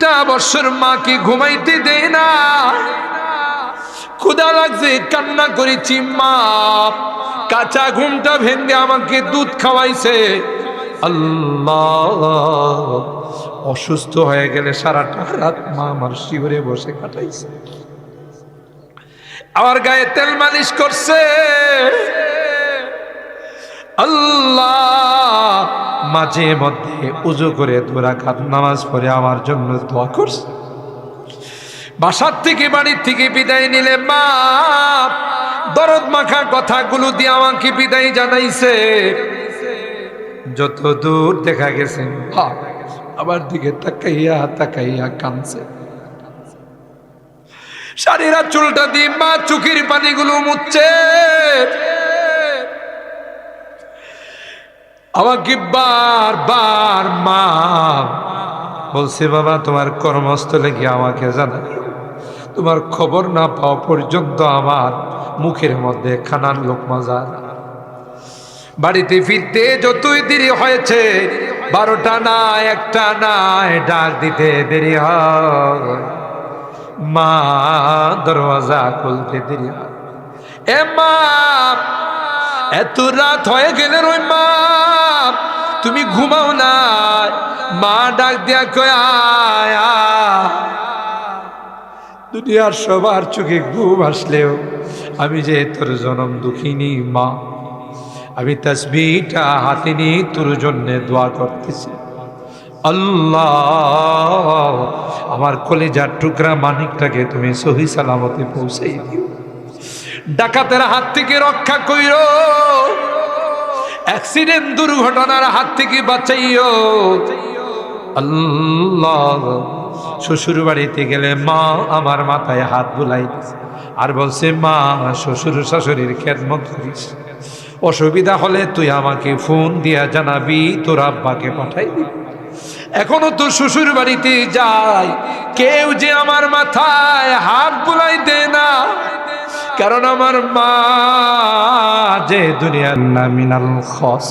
তিনটা বছর মাকে ঘুমাইতে দেয় না? ক্ষুদা লাগছে, কান্না করেছি, মা। কাঁচা ঘুমটা ভেঙে আমাকে দুধ খাওয়াইছে। আল্লাহ, অসুস্থ হয়ে গেলে সারাটা রাত মা আমার শিবরে বসে কাটাইছে। আমার গায়ে তেল মালিশ করছে। আল্লাহ মাঝে মধ্যে উজু করে তোরা খাত নামাজ পড়ে আমার জন্য দোয়া করছে। বাসার থেকে, বাড়ির থেকে বিদায় নিলে মা, দরদ মাখা কথাগুলো দিয়ে আমাকে বিদায় জানাইছে। যত দূর দেখা গেছে আমার দিকে তাকাইয়া তাকাইয়া কানছে শাড়িরা চুলটা দিয়ে মা চোখের পানিগুলো মুচ্ছে আমাকে বার বার মা বলছে, বাবা, তোমার কর্মস্থলে গিয়ে আমাকে জানা তোমার খবর না পাওয়া পর্যন্ত আমার মুখের মধ্যে লোক মজা বাড়িতে ফিরতে যতই দেরি হয়েছে, বারোটা না, একটা না, ডাক দিতে দেরি হয়। মা, দরওয়াজা খুলতে দেরি হয়। এ মা এত রাত হয়ে গেলে ওই মা, তুমি ঘুমাও না। মা ডাক দিয়া কয়। দুনিয়ার সবার চোখে ঘুম আসলেও আমি যে তোর জনম দুঃখিনী মা, আমি তসবিটা হাতে নিয়ে তোর জন্যে দোয়া করতেছি। আল্লাহ, আমার কলেজার টুকরা মানিকটাকে তুমি সহি সালামতে পৌঁছাই দিও। ডাকাতের হাত থেকে রক্ষা কইরো। অ্যাক্সিডেন্ট দুর্ঘটনার হাত থেকে বাঁচাইও। আল্লাহ শ্বশুর বাড়িতে গেলে মা আমার মাথায় হাত বুলাই আর বলছে, মা, শ্বশুর শাশুড়ির খেদমত করিস। অসুবিধা হলে তুই আমাকে ফোন দিয়া জানাবি, তোর আব্বাকে পাঠাই দিবি। এখনও তো শ্বশুর বাড়িতে যাই। কেউ যে আমার মাথায় হাত বুলাই দে না কারণ আমার মা যে দুনিয়ার নামিনাল খস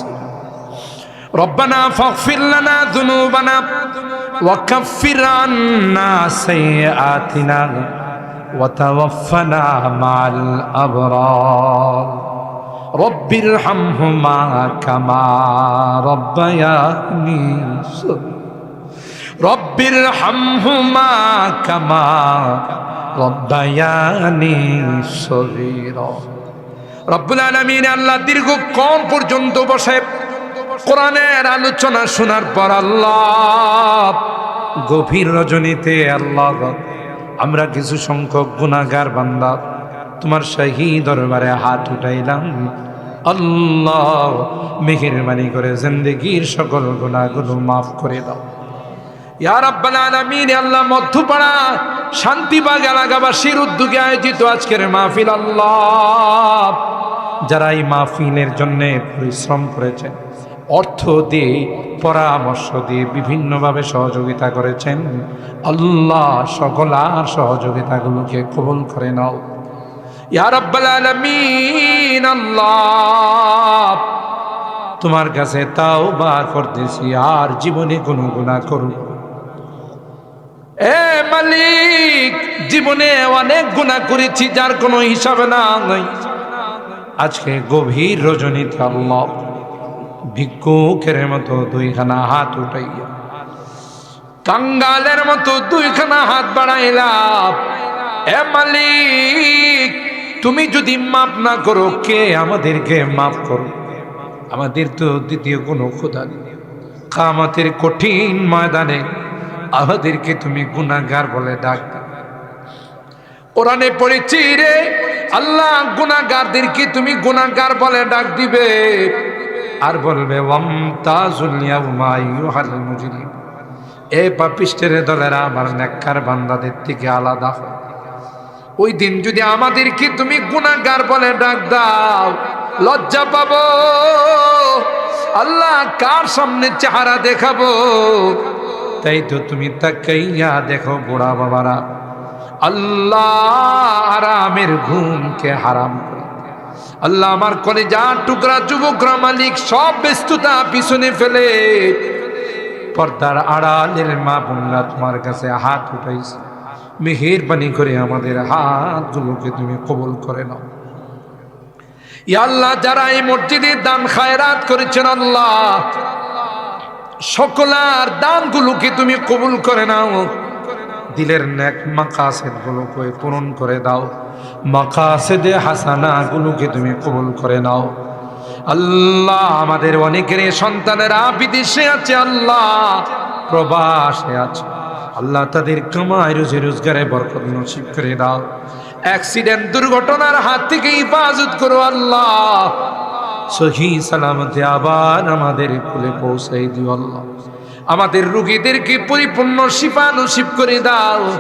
রব্বানা ফগফির লানা যুনুবানা ওয়া কাফফির আন্না সাইয়্যাতিনা ওয়া তাওয়াফফানা মা'আল আবরার। রব্বির হামহুমা কামা রব্বায়ানি রব্বির হামহুমা কামা রব্বায়ানি সগীরা। রব্বুল আলামিন আল্লাহ দীর্ঘক্ষণ পর্যন্ত বসে কোরআনের আলোচনা শোনার পর আল্লাহ গভীর রজনীতে আল্লাহ, আমরা কিছু সংখ্যক গুণাগার বান্দা, তোমার শাহী দরবারে হাত উঠাইলাম। আল্লাহ মেহেরবানি করে জিন্দগির সকল গুণাগুলো মাফ করে দাও। ইয়ার আব্বাল আলামিন, আল্লাহ মধ্যপাড়া শান্তিবাগ এলাকাবাসীর উদ্যোগে আয়োজিত আজকের মাহফিল আল্লাহ। যারা এই মাহফিলের জন্য পরিশ্রম করেছেন, অর্থ দিয়ে, পরামর্শ দিয়ে বিভিন্নভাবে সহযোগিতা করেছেন, আল্লাহ সকল আর সহযোগিতাগুলোকে কবল করে নাও। ইয়ার আব্বাল আলামিন, আল্লাহ। তোমার কাছে তাও বা করতেছি, আর জীবনে কোনো গুণা করুন এ মালিক, জীবনে অনেক গুণা করেছি, যার কোনো হিসাবে না নাই। আজকে গভীর রজনীতে আল্লাহ ভিক্ষুকের মতো দুইখানা হাত উঠাইয়া, কাঙ্গালের মতো দুইখানা হাত বাড়াইলাম এ মালিক, তুমি যদি মাফ না করো, কে আমাদেরকে মাফ করো? আমাদের তো দ্বিতীয় কোনো খোদা নেই। কামাতের কঠিন ময়দানে আমাদেরকে তুমি গুনাগার বলে ডাক। দাও। কোরআনে পড়েছি রে, আল্লাহ গুনাগারদেরকে তুমি গুনাগার বলে ডাক দিবে। আর বলবে এ পাপিস্টের দলেরা আমার নেককার বান্দাদের থেকে আলাদা হয়। ওই দিন যদি আমাদেরকে তুমি গুনাগার বলে ডাক দাও, লজ্জা পাবো। আল্লাহ কার সামনে চেহারা দেখাবো? তাই তো তুমি তাকাইয়া দেখো বুড়া বাবারা। আল্লাহ আরামের ঘুমকে হারাম আল্লাহ আমার কলে যা টুকরা, যুবকরা, মালিক সব ব্যস্ততা পিছনে ফেলে পর্দার আড়ালের মা বোনরা তোমার কাছে হাত উঠাইছে। মেহেরবানি করে আমাদের হাতগুলোকে তুমি কবল করে নাও। আল্লাহ, যারা এই মসজিদে দান খায়রাত করেছেন, আল্লাহ সকলার দানগুলোকে তুমি কবুল করে নাও। দিলের নেক মাকাসেদ গুলোকে পূরণ করে দাও। মাকাসেদে হাসানা গুলোকে তুমি কবুল করে নাও। আল্লাহ আমাদের অনেকের সন্তানেরা বিদেশে আছে, আল্লাহ প্রবাসে আছে। আল্লাহ তাদের কামাই, রুজি, রোজগারে বরকত নসিব করে দাও। অ্যাক্সিডেন্ট, দুর্ঘটনার হাত থেকে হিফাজত করো, আল্লাহ। সহি সালামতে আবার আমাদের কুলে পৌঁছাই দিও আল্লাহ। আমাদের রুগীদেরকে পরিপূর্ণ শিফা নসিব করে দাও।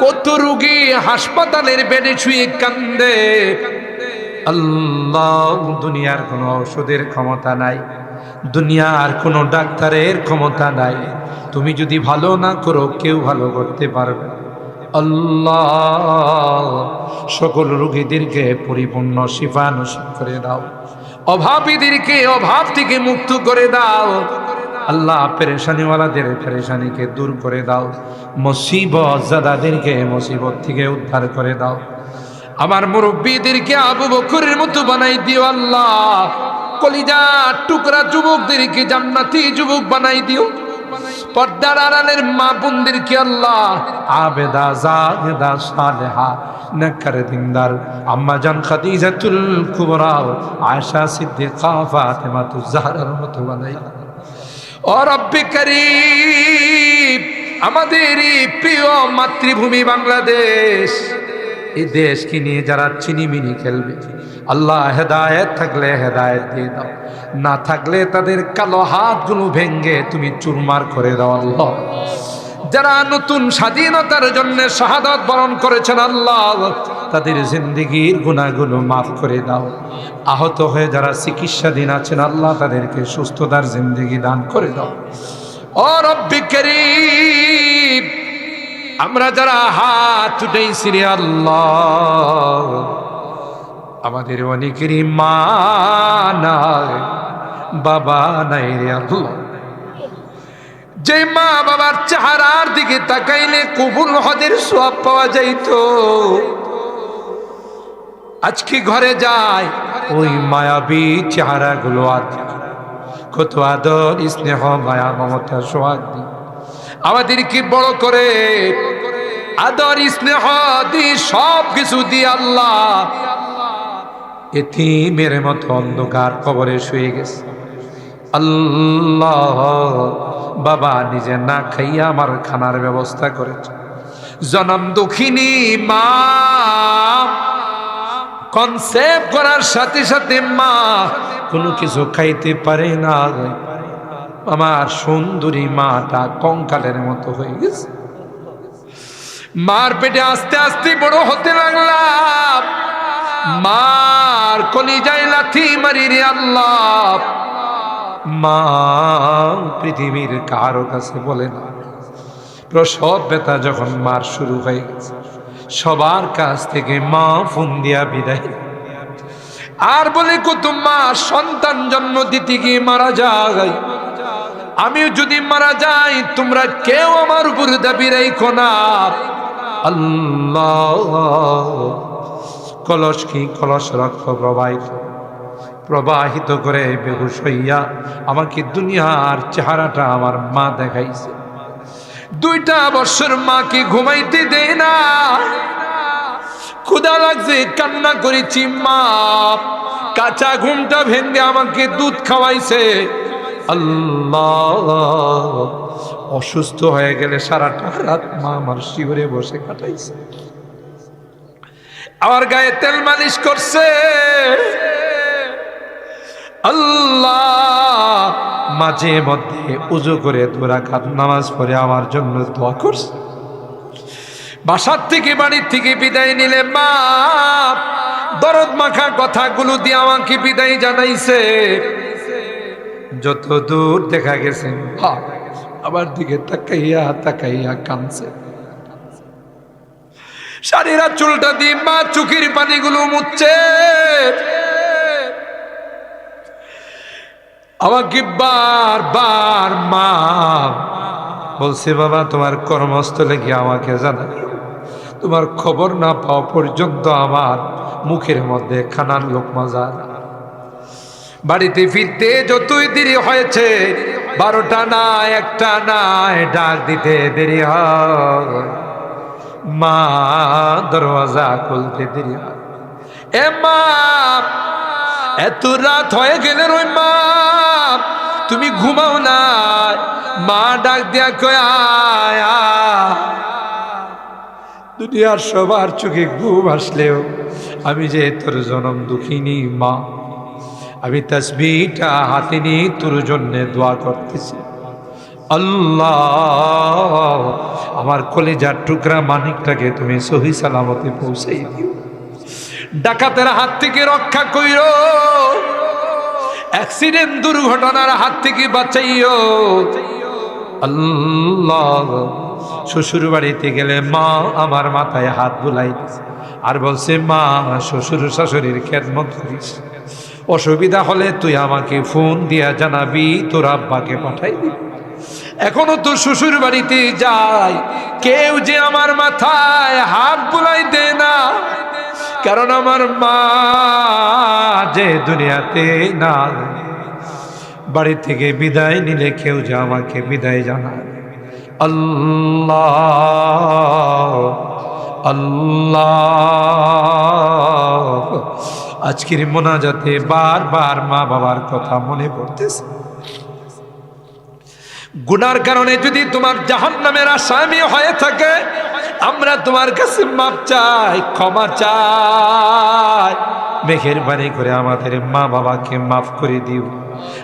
কত রুগী হাসপাতালের বেডে শুয়ে কান্দে। আল্লাহ, দুনিয়ার কোনো ঔষধের ক্ষমতা নাই। দুনিয়ার কোনো ডাক্তারের ক্ষমতা নাই। তুমি যদি ভালো না করো, কেউ ভালো করতে পারবে আল্লাহ, সকল রুগীদেরকে পরিপূর্ণ শিফা নসিব করে দাও। অভাবীদেরকে অভাব থেকে মুক্ত করে দাও। আল্লাহ পেরেশানিওয়ালাদের পেরেশানিকে দূর করে দাও। মুসিবত জাদাদেরকে মুসিবত থেকে উদ্ধার করে দাও। আমার মুরব্বীদেরকে আবু বকরের মতো বানাই দিও আল্লাহ। কলিজা টুকরা যুবকদেরকে জান্নাতি যুবক বানাই দিও। পর্দার আড়ালের মা বোনদেরকে আল্লাহ? আবেদা জাহেদা সালেহা নকর দিনদার। আম্মা জান খাদিজাতুল কুবরা, আয়েশা, সিদ্দিকা ফাতেমাতুজ জাহরার মতো বানাই। ও রব্বে করিম আমাদের প্রিয় মাতৃভূমি বাংলাদেশ। এই দেশকে নিয়ে যারা চিনিমিনি খেলবে, আল্লাহ হেদায়েত থাকলে হেদায়েত দিয়ে দাও, না থাকলে তাদের কালো হাতগুলো ভেঙ্গে তুমি চুরমার করে দাও আল্লাহ। যারা নতুন স্বাধীনতার জন্য শাহাদত বরণ করেছেন আল্লাহ, তাদের জিন্দিগির গুণাগুলো মাফ করে দাও। আহত হয়ে যারা চিকিৎসাধীন আছেন আল্লাহ, তাদেরকে সুস্থতার জিন্দিগি দান করে দাও। ও আমরা যারা হাত উঠেছি রে আল্লাহ, আমাদের অনেকেরই মা নাই, বাবা নাই রে আল্লাহ। যে মা বাবার চেহারার দিকে তাকাইলে কবুল হদের সব পাওয়া যাইতো। আজকে ঘরে যায় ওই মায়াবী চেহারাগুলো আর কত আদর, স্নেহ, মায়া, মমতা, সোহাগ দি আমাদেরকে বড় করে আদর, স্নেহ দি সব কিছু দি আল্লাহ। এতিমের মতো অন্ধকার কবরে শুয়ে গেছে। আল্লাহ বাবা নিজে না খাইয়া আমার খানার ব্যবস্থা করেছে। জনম দুঃখিনী মা। কনসেপ্ট করার সাথে সাথে মা কোনো কিছু খাইতে পারে না আমার সুন্দরী মাটা কঙ্কালের মতো হয়ে গেছে। মার পেটে আস্তে আস্তে বড় হতে লাগলাম। মার কলিজায় লাথি মারি রে আল্লাহ। মা পৃথিবীর কারও কাছে বলে না। প্রসব ব্যথা যখন মার শুরু হয়ে গেছে, সবার কাছ থেকে মা ফোন দিয়া বিদায় আর বলে কত মা সন্তান জন্ম দিতে গিয়ে মারা যায়। আমিও যদি মারা যাই, তোমরা কেউ আমার উপর দাবি রেখো না। আল্লাহ। কলস কি কলস রক্ত প্রবাহিত প্রবাহিত করে বেহুশ হইয়া আমাকে দুনিয়ার চেহারাটা আমার মা দেখাইছে? দুইটা বছর মাকে ঘুমাইতে দেয় না? ক্ষুদা লাগছে, কান্না করেছি মা। কাঁচা ঘুমটা ভেঙে আমাকে দুধ খাওয়াইছে। আল্লাহ। অসুস্থ হয়ে গেলে সারাটা রাত মা আমার শিবরে বসে কাটাইছে। আমার গায়ে তেল মালিশ করছে। আল্লাহ মাঝে মধ্যে উজু করে দুরা খাত নামাজ পড়ে আমার জন্য দোয়া করছে। বাসার থেকে বাড়ির থেকে বিদায় নিলে মা দরদ মাখা কথাগুলো দিয়ে আমাকে বিদায় জানাইছে। যত দূর দেখা গেছে। বাপ আমার দিকে তাকাইয়া তাকাইয়া কানছে শাড়িরা চুলটা দিয়ে মা চোখের পানিগুলো মুচ্ছে আমাকে বার বার মা বলছে, বাবা, তোমার কর্মস্থলে গিয়ে আমাকে জানাই তোমার খবর না পাওয়া পর্যন্ত আমার মুখের মধ্যে খানার লোক মজা বাড়িতে ফিরতে যতই দেরি হয়েছে, বারোটা না, একটা না ডাক দিতে দেরি হয়। মা, দরওয়াজা খুলতে দেরি হয়। এ মা, এত রাত হয়ে গেলে ওই মা, তুমি ঘুমাও না। মা ডাক দিয়া কয়। দুনিয়ার সবার চোখে ঘুম আসলেও আমি যে তোর জনম দুঃখিনী মা। আমি তসবিটা হাতে নিয়ে তোর জন্য দোয়া করতেছি। আল্লাহ, আমার কলেজার টুকরা মানিকটাকে তুমি সহি সালামতে পৌঁছাই দিও। ডাকাতের হাত থেকে রক্ষা কইরো, অ্যাক্সিডেন্ট দুর্ঘটনার হাত থেকে বাঁচাইও। আল্লাহ শ্বশুর বাড়িতে গেলে মা আমার মাথায় হাত বুলাই আর বলছে, মা শ্বশুর শাশুড়ির খেদমত করিস অসুবিধা হলে তুই আমাকে ফোন দিয়া জানাবি, তোর আব্বাকে পাঠাই দিবি। এখনও তো শ্বশুর বাড়িতে যাই, কেউ যে আমার মাথায় হাত বুলাই দেয় না। কারণ আমার মা যে দুনিয়াতে না বাড়ি থেকে বিদায় নিলে কেউ যে আমাকে বিদায় জানায় আল্লাহ আল্লাহ। আজকের মোনাজাতে বারবার মা বাবার কথা মনে পড়তেছে। গুনার কারণে যদি তোমার জাহান নামের আসামি হয়ে থাকে, আমরা তোমার কাছে মাপ চাই, ক্ষমা চাই। মেঘের বাণী করে আমাদের মা বাবাকে মাফ করে দিও।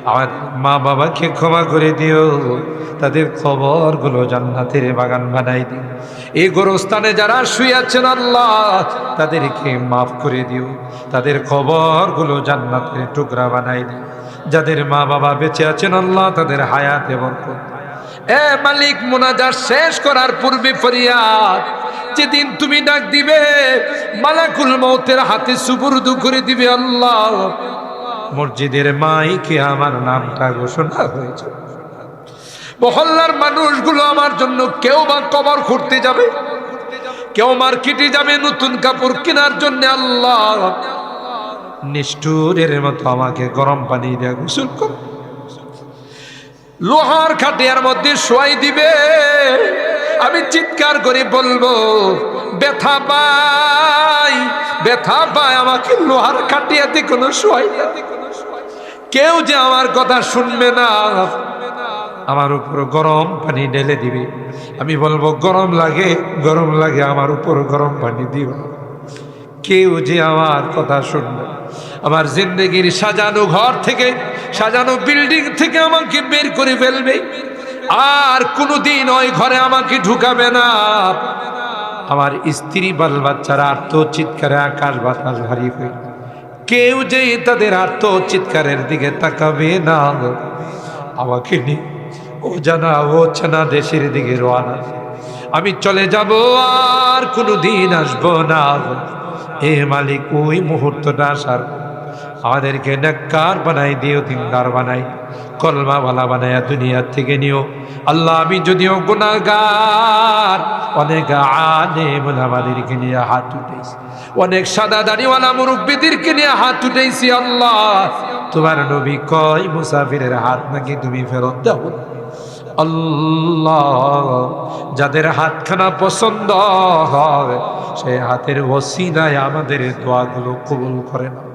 আমার মা বাবাকে ক্ষমা করে দিও। তাদের খবরগুলো জান্নাতের বাগান বানাই দিও। এই গোরস্থানে যারা শুয়েছেন আল্লাহ, তাদেরকে মাফ করে দিও। তাদের খবরগুলো জান্নাতের টুকরা বানাই দিও। যাদের মা বাবা বেঁচে আছেন আল্লাহ, তাদের হায়াতে বরকত। এ মালিক মোনাজার শেষ করার পূর্বে ফরিয়াদ যেদিন তুমি ডাক দিবে, মালাকুল মৌতের হাতে সুপুরুদু করে দিবে আল্লাহ। মসজিদের মাইকে আমার নামটা ঘোষণা হয়েছে। মহল্লার মানুষগুলো আমার জন্য কেউ বা কবর খুঁড়তে যাবে, কেউ মার্কেটে যাবে নতুন কাপড় কেনার জন্য আল্লাহ। নিষ্ঠুরের মতো আমাকে গরম পানি দিয়ে গোসল কর। লোহার খাটিয়ার মধ্যে শোয়াই দিবে। আমি চিৎকার করে বলব, ব্যথা পাই ব্যথা পায়, আমাকে লোহার খাটিয়াতে কোনো না। কেউ যে আমার কথা শুনবে না, আমার উপর গরম পানি ঢেলে দিবে। আমি বলব, গরম লাগে গরম লাগে, আমার উপর গরম পানি দিও কেউ যে আমার কথা শুনবে, আমার জিন্দগির সাজানো ঘর থেকে, সাজানো বিল্ডিং থেকে আমাকে বের করে ফেলবে। আর কোনোদিন ওই ঘরে আমাকে ঢুকাবে না। আমার স্ত্রী বাল বাচ্চারা আর্ত চিৎকারে আকাশ বাতাস ভারী হয়ে কেউ যে তাদের আর্ত চিৎকারের দিকে তাকাবে না। আমাকে নি ও জানা ও চেনা দেশের দিকে রোয়ানা আমি চলে যাব, আর কোনো দিন আসব না। এ মালিক, ওই মুহূর্তটা আসার আমাদেরকে নেককার বানাই, দিও দিনদার বানাই কলমা বালা বানায়া দুনিয়ার থেকে নিও। আল্লাহ, আমি যদিও গুণাগার অনেক আলেম আমাদেরকে নিয়ে হাত উঠেছি অনেক সাদা দাড়িওয়ালা মুরব্বীদেরকে নিয়ে হাত উঠেছি আল্লাহ। তোমার নবী কয়, মুসাফিরের হাত নাকি তুমি ফেরত দাও? আল্লাহ, যাদের হাতখানা পছন্দ হয় সেই হাতের ওসিলায় আমাদের দোয়াগুলো কবুল করে না